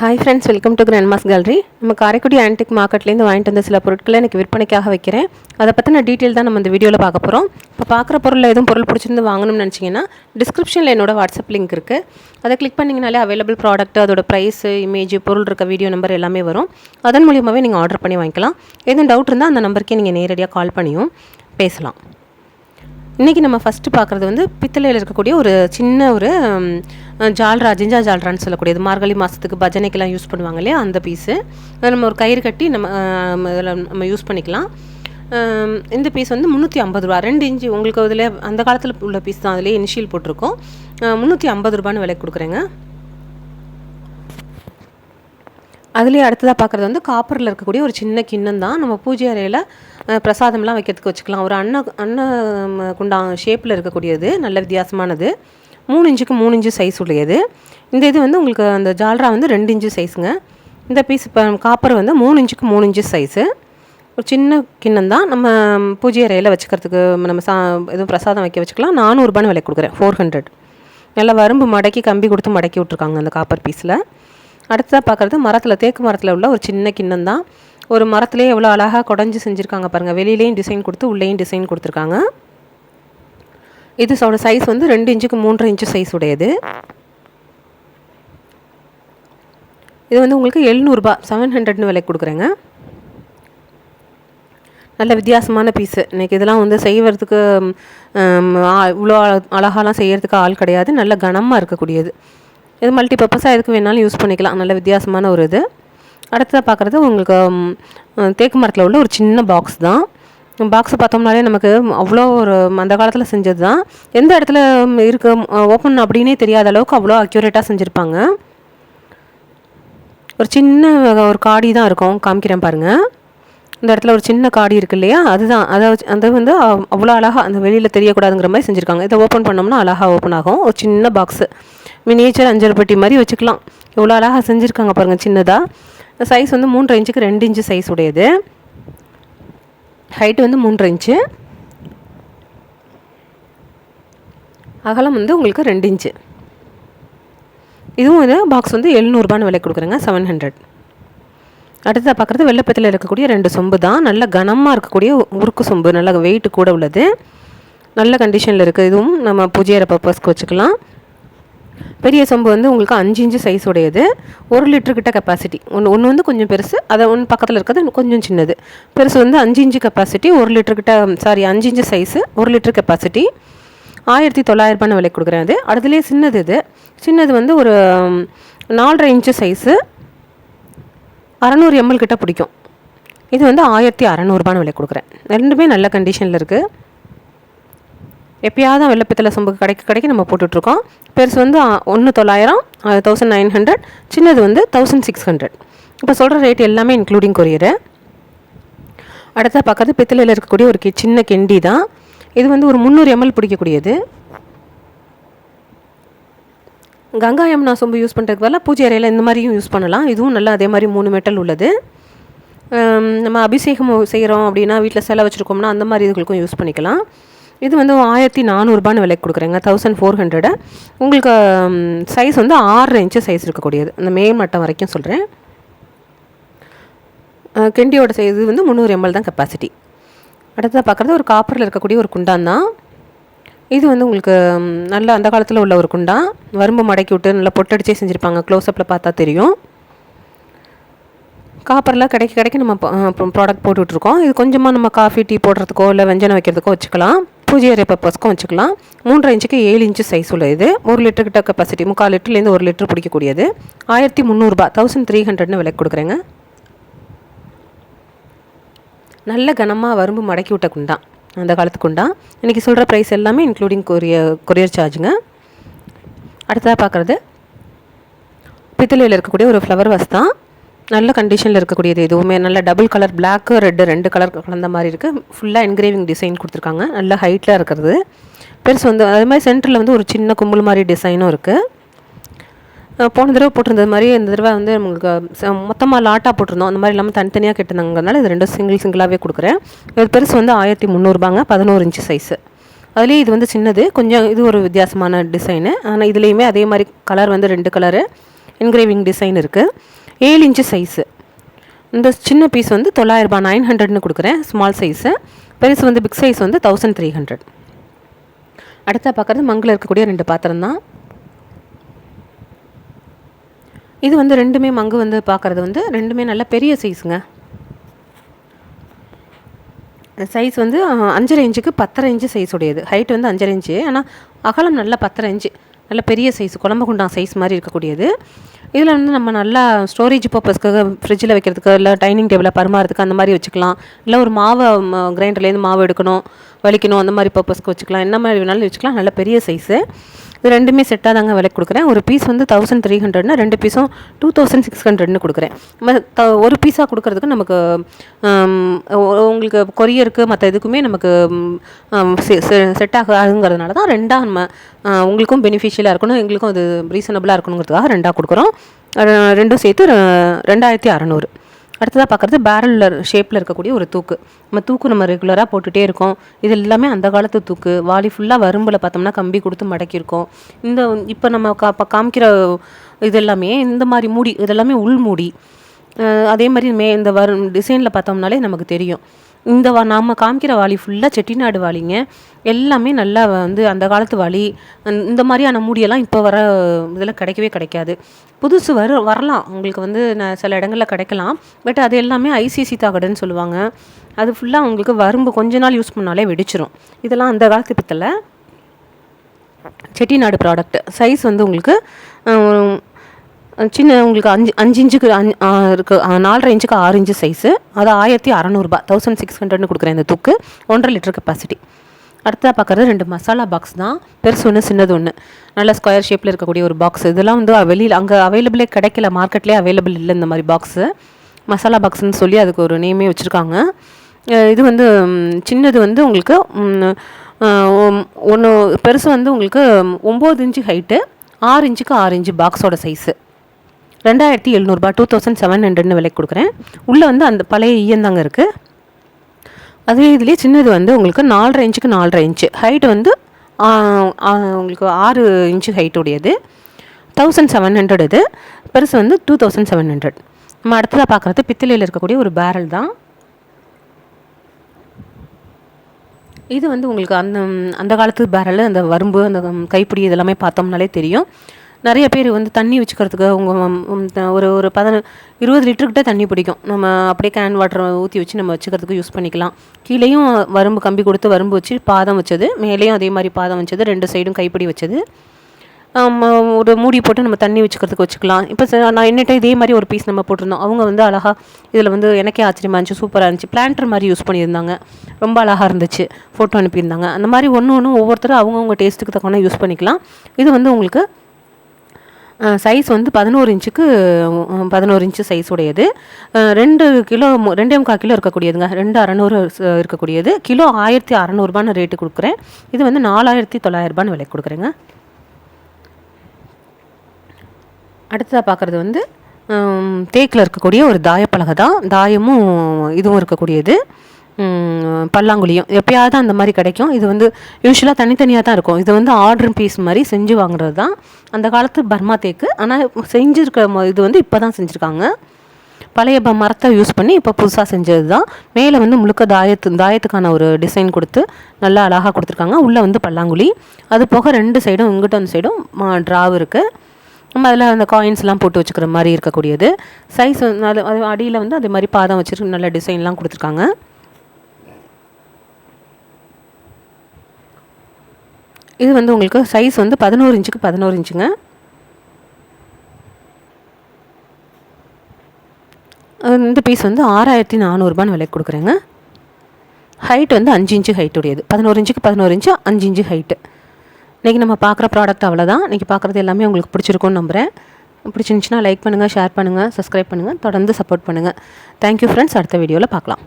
Hi friends welcome to grandma's gallery நம்ம Karaikudi antique மார்க்கெட்லேருந்து வாங்கிட்டு வந்த சில பொருட்களை எனக்கு விற்பனைக்காக வைக்கிறேன். அதை பற்றின டீட்டெயில் தான் நம்ம இந்த வீடியோவில் பார்க்க போகிறோம் இப்போ பார்க்குற பொருளில் எதுவும் பொருள் பிடிச்சிருந்து வாங்கணும்னு நினச்சிங்கன்னா டிஸ்கிரிப்ஷனில் என்னோட வாட்ஸ்அப் லிங்க் இருக்குது அதை கிளிக் பண்ணிங்கனாலே அவைலபிள் ப்ராடக்ட் அதோட ப்ரைஸ் இமேஜ் பொருள் இருக்க வீடியோ நம்பர் எல்லாமே வரும். அதன் மூலியமாகவே நீங்கள் ஆர்டர் பண்ணி வாங்கிக்கலாம். எதுவும் டவுட் இருந்தால் அந்த நம்பருக்கே நீங்கள் நேரடியாக கால் பண்ணியும் பேசலாம். இன்றைக்கி நம்ம ஃபஸ்ட்டு பார்க்குறது வந்து பித்தளையில் இருக்கக்கூடிய ஒரு சின்ன ஒரு ஜால்ரா ஜிஞ்சா ஜால்ரான்னு சொல்லக்கூடியது. மார்கழி மாதத்துக்கு பஜனைக்கெல்லாம் யூஸ் பண்ணுவாங்க இல்லையா அந்த பீஸு நம்ம ஒரு கயிறு கட்டி நம்ம இதில் நம்ம யூஸ் பண்ணிக்கலாம். இந்த பீஸ் வந்து முந்நூற்றி ஐம்பது ரூபா. ரெண்டு இன்ச்சு உங்களுக்கு இதில் அந்த காலத்தில் உள்ள பீஸ் தான். அதிலே இனிஷியல் போட்டிருக்கோம். முந்நூற்றி ஐம்பது ரூபான்னு விலை கொடுக்குறேங்க. அதுலேயே அடுத்ததாக பார்க்குறது வந்து காப்பரில் இருக்கக்கூடிய ஒரு சின்ன கிண்ணம் தான் நம்ம பூஜை அறையில் பிரசாதம்லாம் வைக்கிறதுக்கு வச்சுக்கலாம். ஒரு அன்ன அன்ன ம, குண்டா ஷேப்பில் இருக்கக்கூடியது. நல்ல வித்தியாசமானது. மூணு இன்ச்சுக்கு மூணு இன்ச்சு சைஸ் உடையது. இந்த இது வந்து உங்களுக்கு அந்த ஜால்ரா வந்து ரெண்டு இன்ச்சு சைஸுங்க இந்த பீஸ் இப்போ காப்பர் வந்து மூணு இன்ச்சுக்கு மூணு இன்ச்சு சைஸு ஒரு சின்ன கிண்ணம் தான் நம்ம பூஜை அறையில் வச்சுக்கிறதுக்கு நம்ம சா எதுவும் பிரசாதம் வைக்க வச்சுக்கலாம். நானூறுபான்னு விலை கொடுக்குறேன். ஃபோர் ஹண்ட்ரட் நல்லா வரம்பு மடக்கி கம்பி கொடுத்து மடக்கி விட்ருக்காங்க அந்த காப்பர் பீஸில் அடுத்ததாக பார்க்குறது மரத்தில் தேக்கு மரத்தில் உள்ள ஒரு சின்ன கிண்ணம் தான் ஒரு மரத்துலேயே எவ்வளோ அழகாக குடஞ்சி செஞ்சுருக்காங்க பாருங்கள் வெளியிலையும் டிசைன் கொடுத்து உள்ளேயும் டிசைன் கொடுத்துருக்காங்க. இது சோட சைஸ் வந்து ரெண்டு இன்ச்சுக்கு மூன்றரை இன்ச்சு சைஸ் உடையது. இது வந்து உங்களுக்கு எழுநூறுபா செவன் ஹண்ட்ரட்னு விலை கொடுக்குறேங்க. நல்ல வித்தியாசமான பீஸு இன்றைக்கி இதெல்லாம் வந்து செய்வதுக்கு இவ்வளோ அழகாலாம் செய்கிறதுக்கு ஆள் கிடையாது. நல்ல கனமாக இருக்கக்கூடியது. இது மல்டி பர்பஸாக எதுக்கு வேணாலும் யூஸ் பண்ணிக்கலாம். நல்ல வித்தியாசமான ஒரு இது. அடுத்ததாக பார்க்குறது உங்களுக்கு தேக்கு மரத்தில் உள்ள ஒரு சின்ன பாக்ஸ் தான். பாக்ஸை பார்த்தோம்னாலே நமக்கு அவ்வளோ ஒரு அந்த காலத்தில் செஞ்சது தான் எந்த இடத்துல இருக்க இருக்கு ஓப்பன் அப்படின்னே தெரியாத அளவுக்கு அவ்வளோ அக்யூரேட்டாக செஞ்சுருப்பாங்க. ஒரு சின்ன ஒரு காடி தான் இருக்கும். காமிக்கிறேன் பாருங்கள் இந்த இடத்துல ஒரு சின்ன காடி இருக்கு இல்லையா? அதுதான். அதை வச்சு அது வந்து அவ்வளோ அழகாக அந்த வெளியில் தெரியக்கூடாதுங்கிற மாதிரி செஞ்சுருக்காங்க. இதை ஓப்பன் பண்ணோம்னா அழகாக ஓப்பன் ஆகும். ஒரு சின்ன பாக்ஸு மினியேச்சர் அஞ்சல் பெட்டி மாதிரி வச்சுக்கலாம். இவ்வளோ அழகாக செஞ்சுருக்காங்க பாருங்கள் சின்னதாக சைஸ் வந்து மூன்று இன்ச்சுக்கு ரெண்டு இன்ச்சு சைஸ் உடையது. ஹைட்டு வந்து மூன்று இன்ச்சு. அகலம் வந்து உங்களுக்கு ரெண்டு இன்ச்சு. இதுவும் இது பாக்ஸ் வந்து எழுநூறுபான்னு விலை கொடுக்குறேங்க செவன் ஹண்ட்ரட் அடுத்ததாக பார்க்குறது வெள்ளப்பத்தில் இருக்கக்கூடிய ரெண்டு சொம்பு தான். நல்ல கனமாக இருக்கக்கூடிய உருக்கு சொம்பு நல்ல வெயிட் கூட உள்ளது. நல்ல கண்டிஷனில் இருக்குது இதுவும் நம்ம பூஜையற பர்பஸ்க்கு வச்சுக்கலாம். பெரிய சொம்பு வந்து உங்களுக்கு அஞ்சு இன்ச்சு சைஸ் உடையது. ஒரு லிட்டரு கிட்ட கெப்பாசிட்டி ஒன்று ஒன்று வந்து கொஞ்சம் பெருசு. அதை ஒன்று பக்கத்தில் இருக்கிறது கொஞ்சம் சின்னது. பெருசு வந்து அஞ்சு இன்ச்சு கெப்பாசிட்டி ஒரு லிட்டரு கிட்ட சாரி அஞ்சு இன்ச்சு சைஸு ஒரு லிட்டர் கெப்பாசிட்டி ஆயிரத்தி தொள்ளாயிரரூபான்னு விலை கொடுக்குறேன் அது. அடுத்துலேயே சின்னது இது. சின்னது வந்து ஒரு நாலரை இன்ச்சு சைஸு அறநூறு எம்எல் கிட்ட பிடிக்கும். இது வந்து ஆயிரத்தி அறநூறுபான்னு விலை கொடுக்குறேன். ரெண்டுமே நல்ல கண்டிஷனில் இருக்குது எப்பயாவது தான் வெள்ளப்பித்தளை சொம்புக்கு கிடைக்க கடைக்கு நம்ம போட்டுட்ருக்கோம். பெருசு வந்து ஒன்று தொள்ளாயிரம் தௌசண்ட் நைன் ஹண்ட்ரட் சின்னது வந்து தௌசண்ட் சிக்ஸ் ஹண்ட்ரட் இப்போ சொல்கிற ரேட் எல்லாமே இன்க்ளூடிங் கொரியரு அடுத்த பார்க்கறது பித்தளையில் இருக்கக்கூடிய ஒரு சின்ன கெண்டி தான். இது வந்து ஒரு முந்நூறு எம்எல் பிடிக்கக்கூடியது. கங்கா யமுனா சொம்பு யூஸ் பண்ணுறதுக்கு பதிலாக பூஜை அறையில் இந்த மாதிரியும் யூஸ் பண்ணலாம். இதுவும் நல்லா அதே மாதிரி மூணு மெட்டல் உள்ளது. நம்ம அபிஷேகம் செய்கிறோம் அப்படின்னா வீட்டில் சிலை வச்சுருக்கோம்னா அந்த மாதிரி இதுகளுக்கும் யூஸ் பண்ணிக்கலாம். இது வந்து ஆயிரத்தி நானூறுபான்னு விலைக்கு கொடுக்குறேங்க தௌசண்ட் ஃபோர் ஹண்ட்ரடு உங்களுக்கு சைஸ் வந்து ஆறு இன்ச்சு சைஸ் இருக்கக்கூடியது. அந்த மேல் மட்டம் வரைக்கும் சொல்கிறேன் கெண்டியோட சைஸ் வந்து முந்நூறு எம்எல் தான் கெப்பாசிட்டி அடுத்ததாக பார்க்குறது ஒரு காப்பரில் இருக்கக்கூடிய ஒரு குண்டான் தான். இது வந்து உங்களுக்கு நல்ல அந்த காலத்தில் உள்ள ஒரு குண்டான். வரும்பு மடக்கி விட்டு நல்லா பொட்டடிச்சே செஞ்சுருப்பாங்க. க்ளோஸ்அப்பில் பார்த்தா தெரியும். காப்பரில் கிடைக்க கிடைக்க நம்ம ப்ராடக்ட் போட்டுட்ருக்கோம் இது கொஞ்சமாக நம்ம காஃபி டீ போடுறதுக்கோ இல்லை வெஞ்சனம் வைக்கிறதுக்கோ வச்சுக்கலாம். பூஜை அறை பர்பஸ்க்கும் வச்சுக்கலாம் மூன்றரை இன்ச்சுக்கு ஏழு இன்ச்சு சைஸ் உள்ள இது. ஒரு லிட்டர் கிட்ட கெப்பாசிட்டி முக்கால் லிட்டர்லேருந்து ஒரு லிட்டர் பிடிக்கக்கூடியது. ஆயிரத்தி முந்நூறுபா தௌசண்ட் த்ரீ ஹண்ட்ரட்னு விலை கொடுக்குறேங்க. நல்ல கனமாக வரும்பு மடக்கி விட்ட குண்டான் அந்த காலத்து குண்டான் இன்றைக்கி சொல்கிற ப்ரைஸ் எல்லாமே இன்க்ளூடிங் கொரியர் கொரியர் சார்ஜுங்க அடுத்ததாக பார்க்குறது பித்தளையில் இருக்கக்கூடிய ஒரு ஃப்ளவர் வாஸ் தான். நல்ல கண்டிஷனில் இருக்கக்கூடியது எதுவுமே. நல்ல டபுள் கலர் பிளாக்கு ரெட்டு ரெண்டு கலர் கலந்த மாதிரி இருக்குது ஃபுல்லாக என்கிரேவிங் டிசைன் கொடுத்துருக்காங்க. நல்ல ஹைட்டில் இருக்கிறது. பெருசு வந்து அதே மாதிரி சென்டரில் வந்து ஒரு சின்ன கும்பல் மாதிரி டிசைனும் இருக்குது போன தடவை போட்டிருந்தது மாதிரி இந்த தடவை வந்து உங்களுக்கு மொத்தமாக லாட்டாக போட்டிருந்தோம். அந்த மாதிரி இல்லாமல் தனித்தனியாக கெட்டுனாங்கனால இது ரெண்டும் சிங்கிள் சிங்கிளாகவே கொடுக்குறேன். இது பெருசு வந்து ஆயிரத்தி முந்நூறுபாங்க பதினோரு இன்ச்சு சைஸு அதுலேயே இது வந்து சின்னது. கொஞ்சம் இது ஒரு வித்தியாசமான டிசைனு ஆனால் இதுலேயுமே அதே மாதிரி கலர் வந்து ரெண்டு கலரு என்கிரேவிங் டிசைன் இருக்குது ஏழு இன்ச்சு சைஸு இந்த சின்ன பீஸ் வந்து தொள்ளாயிரரூபா நைன் ஹண்ட்ரட்னு கொடுக்குறேன். ஸ்மால் சைஸு பெருசு வந்து பிக் சைஸ் வந்து தௌசண்ட் த்ரீ ஹண்ட்ரட் அடுத்தா பார்க்குறது மங்கில் இருக்கக்கூடிய ரெண்டு பாத்திரம் தான். இது வந்து ரெண்டுமே மங்கு வந்து பார்க்குறது வந்து ரெண்டுமே நல்ல பெரிய சைஸுங்க சைஸ் வந்து அஞ்சரை இன்ச்சுக்கு பத்தரை இன்ச்சு சைஸ் உடையது. ஹைட் வந்து அஞ்சரை இன்ச்சு. ஆனால் அகலம் நல்ல பத்தரை இன்ச்சு. நல்ல பெரிய சைஸ் குழம்பு குண்டான் சைஸ் மாதிரி இருக்கக்கூடியது. இதில் வந்து நம்ம நல்லா ஸ்டோரேஜ் பர்பஸ்க்காக ஃப்ரிட்ஜில் வைக்கிறதுக்கு இல்லை டைனிங் டேபிளில் பரிமாறதுக்கு அந்த மாதிரி வச்சுக்கலாம். இல்லை ஒரு மாவை கிரைண்டர்லேருந்து மாவு எடுக்கணும் வலிக்கணும் அந்த மாதிரி பர்பஸ்க்கு வச்சுக்கலாம். என்ன மாதிரி வேணாலும் வச்சுக்கலாம். நல்ல பெரிய சைஸு இது ரெண்டுமே செட்டாக தாங்க விலைக்கு கொடுக்குறேன். ஒரு பீஸ் வந்து தௌசண்ட் த்ரீ ஹண்ட்ரட்னா ரெண்டு பீஸும் டூ தௌசண்ட் சிக்ஸ் ஹண்ட்ரட்னு கொடுக்குறேன். நம்ம ஒரு பீஸாக கொடுக்கறதுக்கு நமக்கு உங்களுக்கு கொரியருக்கு மற்ற இதுக்குமே நமக்கு செட் ஆகாதுங்கிறதுனால தான் ரெண்டாக நம்ம உங்களுக்கும் பெனிஃபிஷியலாக இருக்கணும். எங்களுக்கும் அது ரீசனபிளாக இருக்கணுங்கிறதுக்காக ரெண்டாக கொடுக்குறோம். ரெண்டும் சேர்த்து ரெண்டாயிரத்தி அறநூறு. அடுத்ததாக பார்க்குறது பேரலில் ஷேப்பில் இருக்கக்கூடிய ஒரு தூக்கு. நம்ம தூக்கு நம்ம ரெகுலராக போட்டுகிட்டே இருக்கோம். இது எல்லாமே அந்த காலத்து தூக்கு. வாலி ஃபுல்லாக வரும்பில் பார்த்தோம்னா கம்பி கொடுத்து மடக்கியிருக்கோம். இந்த இப்போ நம்ம கா இப்போ காமிக்கிற இது எல்லாமே இந்த மாதிரி மூடி இதெல்லாமே உள் மூடி. அதே மாதிரி மே இந்த வரும் டிசைனில் பார்த்தோம்னாலே நமக்கு தெரியும். இந்த வா நாம் காமிக்கிற வாளி ஃபுல்லாக செட்டிநாடு வாளிங்க. எல்லாமே நல்லா வந்து அந்த காலத்து வாளி இந்த மாதிரியான மூடியெல்லாம் இப்போ வர இதில் கிடைக்கவே கிடைக்காது. புதுசு வர வரலாம். உங்களுக்கு வந்து நான் சில இடங்களில் கிடைக்கலாம். பட் அது எல்லாமே ஐசிசி தகடுன்னு சொல்லுவாங்க. அது ஃபுல்லாக உங்களுக்கு வரும்பு கொஞ்ச நாள் யூஸ் பண்ணாலே வெடிச்சிரும். இதெல்லாம் அந்த காலத்து பித்தளை செட்டிநாடு ப்ராடக்ட் சைஸ் வந்து உங்களுக்கு சின்ன உங்களுக்கு அஞ்சு அஞ்சு இன்ச்சுக்கு அஞ்சு இருக்கு. நாலரை இன்ச்சுக்கு ஆறு இன்ச்சு சைஸு அது ஆயிரத்தி அறநூறுபா. தௌசண்ட் சிக்ஸ் ஹண்ட்ரட்னு கொடுக்குறேன் இந்த தூக்கு. ஒன்றரை லிட்டர் கெப்பாசிட்டி அடுத்ததாக பார்க்குறது ரெண்டு மசாலா பாக்ஸ் தான். பெருசு ஒன்று சின்னது ஒன்று நல்ல ஸ்கொயர் ஷேப்பில் இருக்கக்கூடிய ஒரு பாக்ஸ் இதெல்லாம் வந்து வெளியில் அங்கே அவைலபிளே கிடைக்கல. மார்க்கெட்லேயே அவைலபிள் இல்லை இந்த மாதிரி பாக்ஸு மசாலா பாக்ஸ்னு சொல்லி அதுக்கு ஒரு நேமே வச்சுருக்காங்க. இது வந்து சின்னது வந்து உங்களுக்கு ஒன்று பெருசு வந்து உங்களுக்கு ஒம்பது இன்ச்சு ஹைட்டு ஆறு இன்ச்சுக்கு ஆறு இன்ச்சு பாக்ஸோட சைஸு ரெண்டாயிரத்தி எழுநூறுபா டூ தௌசண்ட் செவன் ஹண்ட்ரட்னு விலைக்கு கொடுக்குறேன். உள்ளே வந்து அந்த பழைய ஈயந்தாங்க இருக்குது அதே இதுலேயே சின்னது வந்து உங்களுக்கு நாலரை இன்ச்சுக்கு நாலரை இன்ச்சு ஹைட் வந்து உங்களுக்கு ஆறு இன்ச்சு ஹைட் உடையது. தௌசண்ட் செவன் ஹண்ட்ரட் இது. பெருசு வந்து டூ தௌசண்ட் செவன் ஹண்ட்ரட் நம்ம அடுத்ததாக பார்க்குறது பித்தளையில் இருக்கக்கூடிய ஒரு பேரல் தான். இது வந்து உங்களுக்கு அந்த அந்த காலத்து பேரல் அந்த வரும்பு அந்த கைப்பிடி இதெல்லாமே பார்த்தோம்னாலே தெரியும். நிறைய பேர் வந்து தண்ணி வச்சுக்கிறதுக்கு அவங்க ஒரு ஒரு பதின இருபது லிட்டருக்கிட்ட தண்ணி பிடிக்கும். நம்ம அப்படியே கேன் வாட்டர் ஊற்றி வச்சு நம்ம வச்சுக்கிறதுக்கு யூஸ் பண்ணிக்கலாம். கீழேயும் வரும்பு கம்பி கொடுத்து வரும்பு வச்சு பாதம் வச்சது மேலேயும் அதே மாதிரி பாதம் வச்சது ரெண்டு சைடும் கைப்பிடி வச்சது. ஒரு மூடி போட்டு நம்ம தண்ணி வச்சுக்கிறதுக்கு வச்சுக்கலாம். இப்போ நான் என்னட்ட இதே மாதிரி ஒரு பீஸ் நம்ம போட்டிருந்தோம். அவங்க வந்து அழகாக இதில் வந்து எனக்கே ஆச்சரியமா இருந்துச்சு சூப்பராக இருந்துச்சு. பிளான்டர் மாதிரி யூஸ் பண்ணியிருந்தாங்க. ரொம்ப அழகாக இருந்துச்சு. ஃபோட்டோ அனுப்பியிருந்தாங்க. அந்த மாதிரி ஒன்று ஒன்று ஒவ்வொருத்தரும் அவங்கவுங்க டேஸ்ட்டுக்கு தக்கன யூஸ் பண்ணிக்கலாம். இது வந்து உங்களுக்கு சைஸ் வந்து பதினோரு இன்ச்சுக்கு பதினோரு இன்ச்சு சைஸ் உடையது. ரெண்டு கிலோ ரெண்டே முக்கால் கிலோ இருக்கக்கூடியதுங்க. ரெண்டு அறநூறு இருக்கக்கூடியது. கிலோ ஆயிரத்தி அறநூறுபான்னு ரேட்டு கொடுக்குறேன். இது வந்து நாலாயிரத்தி தொள்ளாயிரரூபான்னு விலை கொடுக்குறேங்க. அடுத்ததாக பார்க்குறது வந்து தேக்கில் இருக்கக்கூடிய ஒரு தாயப்பலகை தான். தாயமும் இதுவும் இருக்கக்கூடியது. பல்லாங்குழியும். எப்பயாவது அந்த மாதிரி கிடைக்கும். இது வந்து யூஸ்வலாக தனித்தனியாக தான் இருக்கும். இது வந்து ஆர்டர் பீஸ் மாதிரி செஞ்சு வாங்குறது தான். அந்த காலத்து பர்மா தேக்கு. ஆனால் செஞ்சுருக்க ம- இது வந்து இப்போ தான் செஞ்சுருக்காங்க. பழைய ப- மரத்தை யூஸ் பண்ணி இப்போ புதுசாக செஞ்சது தான். மேலே வந்து முழுக்க தாயத்து தாயத்துக்கான ஒரு டிசைன் கொடுத்து நல்லா அழகாக கொடுத்துருக்காங்க. உள்ளே வந்து பல்லாங்குழி. அது போக ரெண்டு சைடும் இங்கிட்ட அந்த சைடும் ட்ராவ் இருக்குது நம்ம அதில் அந்த காயின்ஸ்லாம் போட்டு வச்சுக்கிற மாதிரி இருக்கக்கூடியது. சைஸ் அது அடியில் வந்து அதே மாதிரி பாதம் வச்சுருக்கு. நல்ல டிசைன்லாம் கொடுத்துருக்காங்க. இது வந்து உங்களுக்கு சைஸ் வந்து பதினோரு இன்ச்சுக்கு பதினோரு இன்ச்சுங்க இந்த பீஸ் வந்து ஆறாயிரத்தி நானூறுபான்னு விலைக்கு கொடுக்குறேங்க. ஹைட் வந்து அஞ்சு இன்ச்சு ஹைட் உடையது. பதினோரு இன்ச்சுக்கு பதினோரு இன்ச்சு அஞ்சு இன்ச்சு ஹைட்டு இன்றைக்கி நம்ம பார்க்குற ப்ராடக்ட் அவ்வளோதான் இன்றைக்கி பார்க்குறது எல்லாமே உங்களுக்கு பிடிச்சிருக்கும்னு நம்புகிறேன் பிடிச்சிருந்துச்சுன்னா லைக் பண்ணுங்கள் ஷேர் பண்ணுங்கள் சப்ஸ்கிரைப் பண்ணுங்கள் தொடர்ந்து சப்போர்ட் பண்ணுங்கள் தேங்க்யூ ஃப்ரெண்ட்ஸ் அடுத்த வீடியோவில் பார்க்கலாம்.